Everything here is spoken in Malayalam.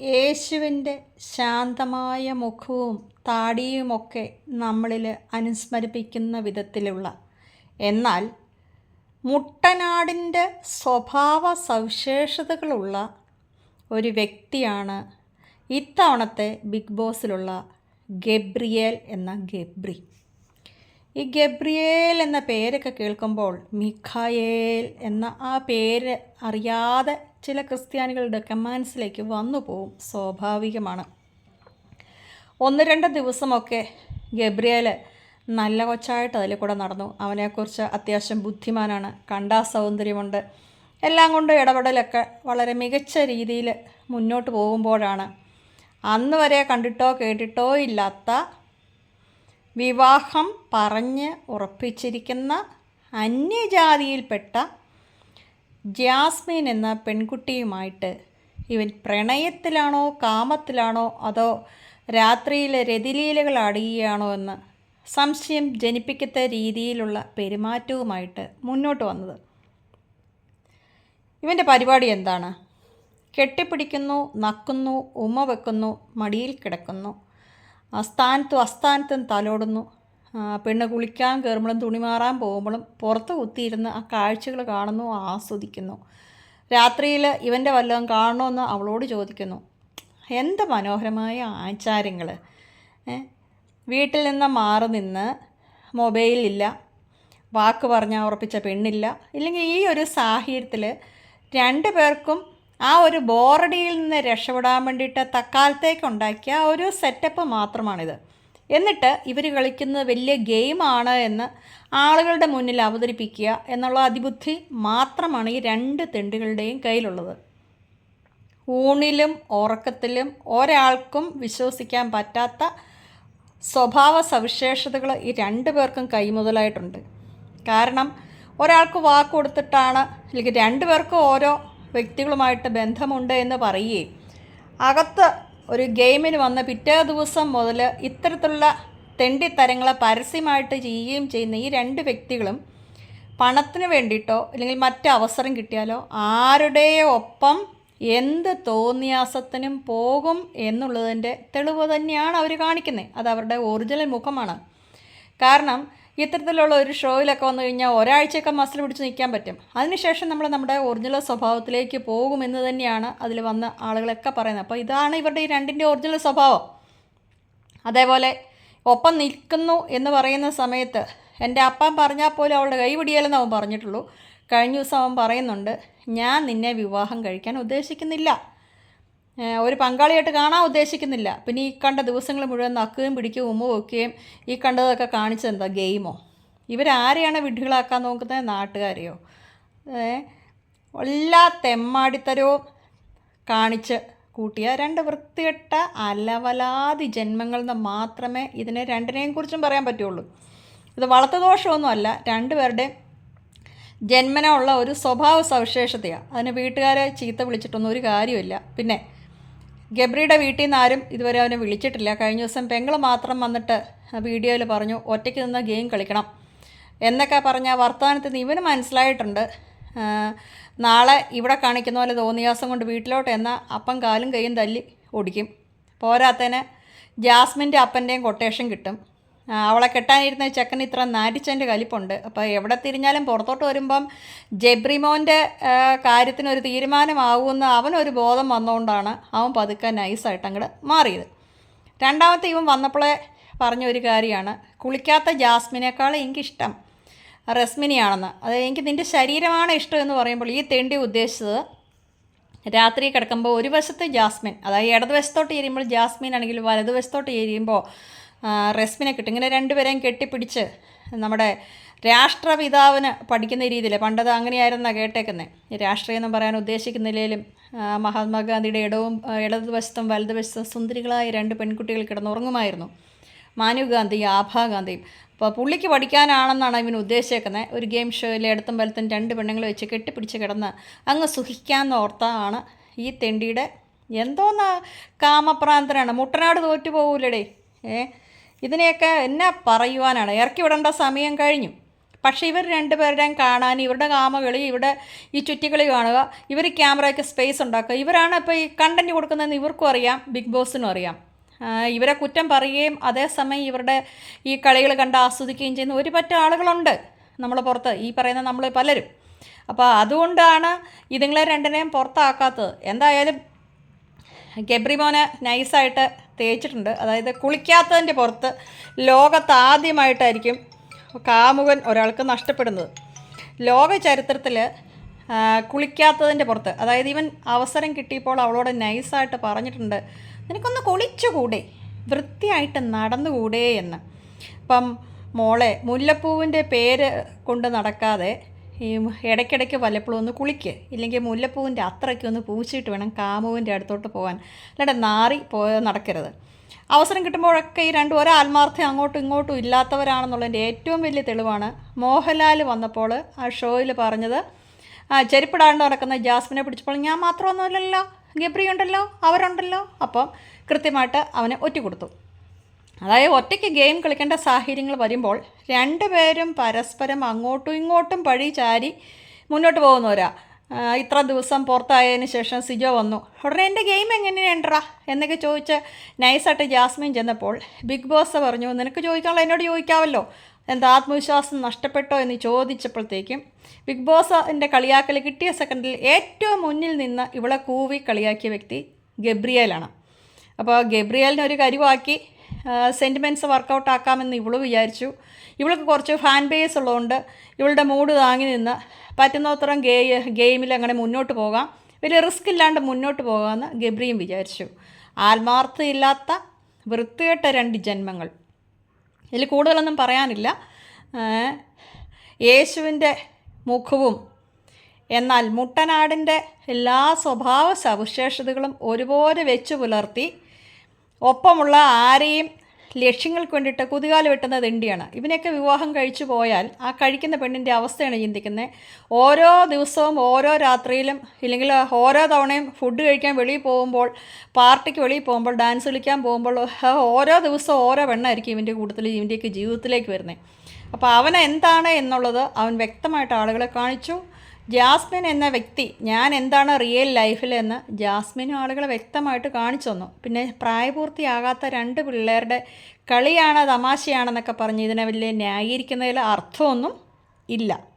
യേശുവിന്റെ ശാന്തമായ മുഖവും താടിയുമൊക്കെ നമ്മളിൽ അനുസ്മരിപ്പിക്കുന്ന വിധത്തിലുള്ള. എന്നാൽ മുട്ടനാടിന്റെ സ്വഭാവ സവിശേഷതകളുള്ള ഒരു വ്യക്തിയാണ് ഇത്തവണത്തെ ബിഗ് ബോസിലുള്ള ഗബ്രിയേൽ എന്ന ഗബ്രി. ഈ ഗബ്രിയേൽ എന്ന പേരൊക്കെ കേൾക്കുമ്പോൾ മിഖായേൽ എന്ന ആ പേര് അറിയാതെ ചില ക്രിസ്ത്യാനികളുടെ കമാൻസിലേക്ക് വന്നു പോവും സ്വാഭാവികമാണ്. ഒന്ന് രണ്ട് ദിവസമൊക്കെ ഗബ്രിയേൽ നല്ല കൊച്ചായിട്ട് അതിൽ കൂടെ നടന്നു. അവനെക്കുറിച്ച് അത്യാവശ്യം ബുദ്ധിമാനാണ്. കണ്ടാ സൗന്ദര്യമുണ്ട്. എല്ലാം കൊണ്ടും ഇടപെടലൊക്കെ വളരെ മികച്ച രീതിയിൽ മുന്നോട്ട് പോകുമ്പോഴാണ്. അന്ന് വരെ കണ്ടിട്ടോ കേട്ടിട്ടോ ഇല്ലാത്ത വിവാഹം പറഞ്ഞ് ഉറപ്പിച്ചിരിക്കുന്ന അന്യജാതിയിൽപ്പെട്ട ജാസ്മിൻ എന്ന പെൺകുട്ടിയുമായിട്ട് ഇവൻ പ്രണയത്തിലാണോ കാമത്തിലാണോ അതോ രാത്രിയിലെ രതിലീലകൾ അടിയുകയാണോ എന്ന് സംശയം ജനിപ്പിക്കത്ത രീതിയിലുള്ള പെരുമാറ്റവുമായിട്ട് മുന്നോട്ട് വന്നത്. ഇവന്റെ പരിപാടി എന്താണ്? കെട്ടിപ്പിടിക്കുന്നു നക്കുന്നു ഉമ്മ വെക്കുന്നു മടിയിൽ കിടക്കുന്നു. സ്ഥാനത്തും അസ്ഥാനത്തും തലോടുന്നു. പെണ്ണ് കുളിക്കാൻ കയറുമ്പോഴും തുണി മാറാൻ പോകുമ്പോഴും പുറത്ത് കുത്തിയിരുന്ന് ആ കാഴ്ചകൾ കാണുന്നു ആസ്വദിക്കുന്നു. രാത്രിയിൽ ഇവന്റെ വല്ലതും കാണണമെന്ന് അവളോട് ചോദിക്കുന്നു. എന്ത് മനോഹരമായ ആചാരങ്ങൾ. വീട്ടിൽ നിന്ന് മാറി നിന്ന് മൊബൈലില്ല വാക്ക് പറഞ്ഞാൽ ഉറപ്പിച്ച പെണ്ണില്ല. ഇല്ലെങ്കിൽ ഈ ഒരു സാഹചര്യത്തിൽ രണ്ട് പേർക്കും ആ ഒരു ബോറടിയിൽ നിന്ന് രക്ഷപ്പെടാൻ വേണ്ടിയിട്ട് തക്കാലത്തേക്ക് ഉണ്ടാക്കിയ ഒരു സെറ്റപ്പ് മാത്രമാണിത്. എന്നിട്ട് ഇവർ കളിക്കുന്നത് വലിയ ഗെയിമാണ് എന്ന് ആളുകളുടെ മുന്നിൽ അവതരിപ്പിക്കുക എന്നുള്ള അതിബുദ്ധി മാത്രമാണ് ഈ രണ്ട് തെണ്ടുകളുടെയും കയ്യിലുള്ളത്. ഊണിലും ഉറക്കത്തിലും ഒരാൾക്കും വിശ്വസിക്കാൻ പറ്റാത്ത സ്വഭാവ സവിശേഷതകൾ ഈ രണ്ടു പേർക്കും കൈമുതലായിട്ടുണ്ട്. കാരണം ഒരാൾക്ക് വാക്ക് കൊടുത്തിട്ടാണ് അല്ലെങ്കിൽ രണ്ടു പേർക്കും ഓരോ വ്യക്തികളുമായിട്ട് ബന്ധമുണ്ട് എന്ന് പറയുകയും അകത്ത് ഒരു ഗെയിമിന് വന്ന പിറ്റേ ദിവസം മുതൽ ഇത്തരത്തിലുള്ള തെണ്ടിത്തരങ്ങളെ പരസ്യമായിട്ട് ചെയ്യുകയും ചെയ്യുന്ന ഈ രണ്ട് വ്യക്തികളും പണത്തിന് വേണ്ടിയിട്ടോ അല്ലെങ്കിൽ മറ്റു അവസരം കിട്ടിയാലോ ആരുടെ ഒപ്പം എന്ത് തോന്നിയാസത്തിനും പോകും എന്നുള്ളതിന്റെ തെളിവ് തന്നെയാണ് അവർ കാണിക്കുന്നത്. അത് അവരുടെ ഒറിജിനൽ മുഖമാണ്. കാരണം ഇത്തരത്തിലുള്ള ഒരു ഷോയിലൊക്കെ വന്നു കഴിഞ്ഞാൽ ഒരാഴ്ചയൊക്കെ മസിൽ പിടിച്ച് നിൽക്കാൻ പറ്റും. അതിനുശേഷം നമ്മൾ നമ്മുടെ ഒറിജിനൽ സ്വഭാവത്തിലേക്ക് പോകുമെന്ന് തന്നെയാണ് അതിൽ വന്ന ആളുകളൊക്കെ പറയുന്നത്. അപ്പോൾ ഇതാണ് ഇവരുടെ ഈ രണ്ടിന്റെ ഒറിജിനൽ സ്വഭാവം. അതേപോലെ ഒപ്പം നിൽക്കുന്നു എന്ന് പറയുന്ന സമയത്ത് എന്റെ അപ്പൻ പറഞ്ഞാൽ പോലും അവളുടെ കൈ പിടിയാലെന്ന് അവൻ പറഞ്ഞിട്ടുള്ളൂ. കഴിഞ്ഞ ദിവസം അവൻ പറയുന്നുണ്ട് ഞാൻ നിന്നെ വിവാഹം കഴിക്കാൻ ഉദ്ദേശിക്കുന്നില്ല. ഒരു പങ്കാളിയായിട്ട് കാണാൻ ഉദ്ദേശിക്കുന്നില്ല. പിന്നെ ഈ കണ്ട ദിവസങ്ങൾ മുഴുവൻ നക്കുകയും പിടിക്കുകയും ഉമ്മ വയ്ക്കുകയും ഈ കണ്ടതൊക്കെ കാണിച്ചത് എന്താ ഗെയിമോ? ഇവരാരെയാണ് വിഡ്ഢികളാക്കാൻ നോക്കുന്നത്? നാട്ടുകാരെയോ? എല്ലാ തെമ്മാടിത്തരവും കാണിച്ച് കൂട്ടിയ രണ്ട് വൃത്തികെട്ട അലവലാതി ജന്മങ്ങൾ നിന്ന് മാത്രമേ ഇതിനെ രണ്ടിനെയും കുറിച്ചും പറയാൻ പറ്റുള്ളൂ. ഇത് വളർത്തുദോഷമൊന്നുമല്ല രണ്ടുപേരുടെയും ജന്മന ഉള്ള ഒരു സ്വഭാവ സവിശേഷതയാണ് അതിന് വീട്ടുകാരെ ചീത്ത വിളിച്ചിട്ടൊന്നും ഒരു കാര്യമില്ല പിന്നെ ഗബ്രിയുടെ വീട്ടിൽ നിന്ന് ആരും ഇതുവരെ അവനെ വിളിച്ചിട്ടില്ല. കഴിഞ്ഞ ദിവസം പെങ്ങൾ മാത്രം വന്നിട്ട് വീഡിയോയിൽ പറഞ്ഞു ഒറ്റയ്ക്ക് നിന്ന് ഗെയിം കളിക്കണം. എന്നൊക്കെ പറഞ്ഞ വർത്തമാനത്തിൽ നിന്ന് ഇവന് മനസ്സിലായിട്ടുണ്ട്. നാളെ ഇവിടെ കാണിക്കുന്ന പോലെ തോന്നിയാസം കൊണ്ട് വീട്ടിലോട്ട് എന്നാൽ അപ്പം കാലും കൈയും തല്ലി ഓടിക്കും. പോരാത്തതിന് ജാസ്മിന്റെ അപ്പന്റെയും കൊട്ടേഷൻ കിട്ടും. അവളെ കെട്ടാനിരുന്ന ചെക്കൻ ഇത്ര നാരിച്ചതിന്റെ കലിപ്പുണ്ട്. അപ്പോൾ എവിടെ തിരിഞ്ഞാലും പുറത്തോട്ട് വരുമ്പം ജബ്രിമോന്റെ കാര്യത്തിനൊരു തീരുമാനമാകുമെന്ന് അവനൊരു ബോധം വന്നുകൊണ്ടാണ് അവൻ പതുക്കെ നൈസായിട്ട് അങ്ങോട്ട് മാറിയത്. രണ്ടാമത്തെ ഇവൻ വന്നപ്പോഴേ പറഞ്ഞ ഒരു കാര്യമാണ്. കുളിക്കാത്ത ജാസ്മിനേക്കാൾ എനിക്കിഷ്ടം റസ്മിനിയാണെന്ന്. അത് എനിക്ക് നിന്റെ ശരീരമാണ് ഇഷ്ടം എന്ന് പറയുമ്പോൾ ഈ തെണ്ടി ഉദ്ദേശിച്ചത് രാത്രി കിടക്കുമ്പോൾ ഒരു വശത്ത് ജാസ്മിൻ അതായത് ഇടതുവശത്തോട്ട് ചേരുമ്പോൾ ജാസ്മിൻ ആണെങ്കിൽ വലതുവശത്തോട്ട് ചേരുമ്പോൾ റെസ്മിനെ കിട്ടും. ഇങ്ങനെ രണ്ടുപേരെയും കെട്ടിപ്പിടിച്ച് നമ്മുടെ രാഷ്ട്രപിതാവിന് പഠിക്കുന്ന രീതിയിൽ പണ്ടത് അങ്ങനെയായിരുന്ന കേട്ടേക്കുന്നത് രാഷ്ട്രീയം എന്ന് പറയാൻ ഉദ്ദേശിക്കുന്നില്ലെങ്കിലും മഹാത്മാഗാന്ധിയുടെ ഇടവും ഇടതുവശത്തും വലതുവശത്തും സുന്ദരികളായ രണ്ട് പെൺകുട്ടികൾ കിടന്നുറങ്ങുമായിരുന്നു. മാനു ഗാന്ധി ആഭാഗാന്ധിയും അപ്പോൾ പുള്ളിക്ക് പഠിക്കാനാണെന്നാണ് ഇവൻ ഉദ്ദേശിക്കുന്നത് ഒരു ഗെയിം ഷോയിൽ ഇടത്തും വലത്തും രണ്ട് പെണ്ണുങ്ങൾ വെച്ച് കെട്ടിപ്പിടിച്ച് കിടന്ന് അങ്ങ് സുഖിക്കാമെന്ന് ഓർത്താണ് ഈ തെണ്ടിയുടെ എന്തോന്നാ കാമപ്രാന്തനാണ്. മുട്ടനാട് തോറ്റു പോകൂലടേ ഏ? ഇതിനെയൊക്കെ എന്നാ പറയുവാനാണ്? ഇറക്കി വിടേണ്ട സമയം കഴിഞ്ഞു. പക്ഷേ ഇവർ രണ്ടുപേരുടെയും കാണാൻ ഇവരുടെ കാമകളി ഇവിടെ ഈ ചുറ്റിക്കളി കാണുക ഇവർ ക്യാമറയ്ക്ക് സ്പേസ് ഉണ്ടാക്കുക ഇവരാണ് ഇപ്പോൾ ഈ കണ്ടന്റ് കൊടുക്കുന്നതെന്ന് ഇവർക്കും അറിയാം ബിഗ് ബോസിനും അറിയാം. ഇവരെ കുറ്റം പറയുകയും അതേസമയം ഇവരുടെ ഈ കളികൾ കണ്ട് ആസ്വദിക്കുകയും ചെയ്യുന്ന ഒരു പറ്റ ആളുകളുണ്ട് നമ്മൾ പുറത്ത്. ഈ പറയുന്ന നമ്മൾ പലരും. അപ്പോൾ അതുകൊണ്ടാണ് ഇതുങ്ങളെ രണ്ടിനെയും പുറത്താക്കാത്തത്. എന്തായാലും ഗബ്രിമോനെ നൈസായിട്ട് തേച്ചിട്ടുണ്ട്. അതായത് കുളിക്കാത്തതിന്റെ പുറത്ത് ലോകത്ത് ആദ്യമായിട്ടായിരിക്കും കാമുകൻ ഒരാൾക്ക് നഷ്ടപ്പെടുന്നത്. ലോക ചരിത്രത്തിൽ കുളിക്കാത്തതിന്റെ പുറത്ത് അതായത് ഇവൻ അവസരം കിട്ടിയപ്പോൾ അവളോട് നൈസായിട്ട് പറഞ്ഞിട്ടുണ്ട് നിനക്കൊന്ന് കുളിച്ചുകൂടെ വൃത്തിയായിട്ട് നടന്നുകൂടെ എന്ന്. അപ്പം മോളെ മുല്ലപ്പൂവിന്റെ പേര് കൊണ്ട് നടക്കാതെ ഈ ഇടയ്ക്കിടയ്ക്ക് വല്ലപ്പോഴും ഒന്ന് കുളിക്ക്. ഇല്ലെങ്കിൽ മുല്ലപ്പൂവിന്റെ അത്രയ്ക്ക് ഒന്ന് പൂച്ചിട്ട് വേണം കാമുവിന്റെ അടുത്തോട്ട് പോകാൻ. അല്ലാണ്ട് നാറി പോയ നടക്കരുത്. അവസരം കിട്ടുമ്പോഴൊക്കെ ഈ രണ്ടും ഒരു ആത്മാർത്ഥം അങ്ങോട്ടും ഇങ്ങോട്ടും ഇല്ലാത്തവരാണെന്നുള്ളതിന്റെ ഏറ്റവും വലിയ തെളിവാണ് മോഹൻലാൽ വന്നപ്പോൾ ആ ഷോയിൽ പറഞ്ഞത്. ചെരുപ്പിടാണ്ട് നടക്കുന്ന ജാസ്മിനെ പിടിച്ചപ്പോൾ ഞാൻ മാത്രമൊന്നുമില്ലല്ലോ. ഗബ്രി ഉണ്ടല്ലോ അവരുണ്ടല്ലോ. അപ്പം കൃത്യമായിട്ട് അവനെ ഒറ്റ കൊടുത്തു. അതായത് ഒറ്റയ്ക്ക് ഗെയിം കളിക്കേണ്ട സാഹചര്യങ്ങൾ വരുമ്പോൾ രണ്ടുപേരും പരസ്പരം അങ്ങോട്ടും ഇങ്ങോട്ടും പഴി ചാരി മുന്നോട്ട് പോകുന്നവരാ. ഇത്ര ദിവസം പുറത്തായതിന് ശേഷം സിജോ വന്നു. ഉടനെ എന്റെ ഗെയിം എങ്ങനെയുണ്ടാ എന്നൊക്കെ ചോദിച്ച് നൈസായിട്ട് ജാസ്മിൻ ചെന്നപ്പോൾ ബിഗ് ബോസ് പറഞ്ഞു നിനക്ക് ചോദിക്കാനുള്ള എന്നോട് ചോദിക്കാമല്ലോ എന്താ ആത്മവിശ്വാസം നഷ്ടപ്പെട്ടോ? എന്ന് ചോദിച്ചപ്പോഴത്തേക്കും ബിഗ് ബോസിന്റെ കളിയാക്കൽ കിട്ടിയ സെക്കൻഡിൽ ഏറ്റവും മുന്നിൽ നിന്ന് ഇവളെ കൂവി കളിയാക്കിയ വ്യക്തി ഗബ്രിയേലാണ്. അപ്പോൾ ഗബ്രിയേലിനെ ഒരു കരുവാക്കി സെന്റിമെന്റ്സ് വർക്കൗട്ട് ആക്കാമെന്ന് ഇവൾ വിചാരിച്ചു. ഇവൾക്ക് കുറച്ച് ഫാൻ ബേസ് ഉള്ളതുകൊണ്ട് ഇവളുടെ മൂഡ് താങ്ങി നിന്ന് പറ്റുന്നത്രയും ഗേ ഗെയിമിൽ അങ്ങനെ മുന്നോട്ട് പോകാം. വലിയ റിസ്ക് ഇല്ലാണ്ട് മുന്നോട്ട് പോകാമെന്ന് ഗബ്രിയും വിചാരിച്ചു. ആത്മാർത്ഥയില്ലാത്ത വൃത്തികെട്ട രണ്ട് ജന്മങ്ങൾ. ഇതിൽ കൂടുതലൊന്നും പറയാനില്ല. യേശുവിന്റെ മുഖവും എന്നാൽ മുട്ടനാടിന്റെ എല്ലാ സ്വഭാവ സവിശേഷതകളും ഒരുപോലെ വെച്ചു പുലർത്തി ഒപ്പമുള്ള ആരെയും ലക്ഷ്യങ്ങൾക്ക് വേണ്ടിയിട്ട് കുതികാൽ വെട്ടുന്ന തെണ്ടിയാണ് ഇവനെയൊക്കെ വിവാഹം കഴിച്ചു പോയാൽ ആ കഴിക്കുന്ന പെണ്ണിന്റെ അവസ്ഥയാണ് ചിന്തിക്കുന്നത്. ഓരോ ദിവസവും ഓരോ രാത്രിയിലും ഇല്ലെങ്കിൽ ഓരോ തവണയും ഫുഡ് കഴിക്കാൻ വെളിയിൽ പോകുമ്പോൾ പാർട്ടിക്ക് വെളിയിൽ പോകുമ്പോൾ ഡാൻസ് കളിക്കാൻ പോകുമ്പോൾ ഓരോ ദിവസവും ഓരോ പെണ്ണായിരിക്കും ഇവന്റെ കൂട്ടത്തിൽ ഇവന്റെയൊക്കെ ജീവിതത്തിലേക്ക് വരുന്നത്. അപ്പോൾ അവൻ എന്താണ് എന്നുള്ളത് അവൻ വ്യക്തമായിട്ട് ആളുകളെ കാണിച്ചു. ജാസ്മിൻ എന്ന വ്യക്തി ഞാൻ എന്താണ് റിയൽ ലൈഫിൽ എന്ന് ജാസ്മിനും ആളുകളെ വ്യക്തമായിട്ട് കാണിച്ചു തന്നു. പിന്നെ പ്രായപൂർത്തിയാകാത്ത രണ്ട് പിള്ളേരുടെ കളിയാണ് തമാശയാണെന്നൊക്കെ പറഞ്ഞ് ഇതിനെ വലിയ ന്യായീകരിക്കുന്നതിൽ അർത്ഥമൊന്നും ഇല്ല.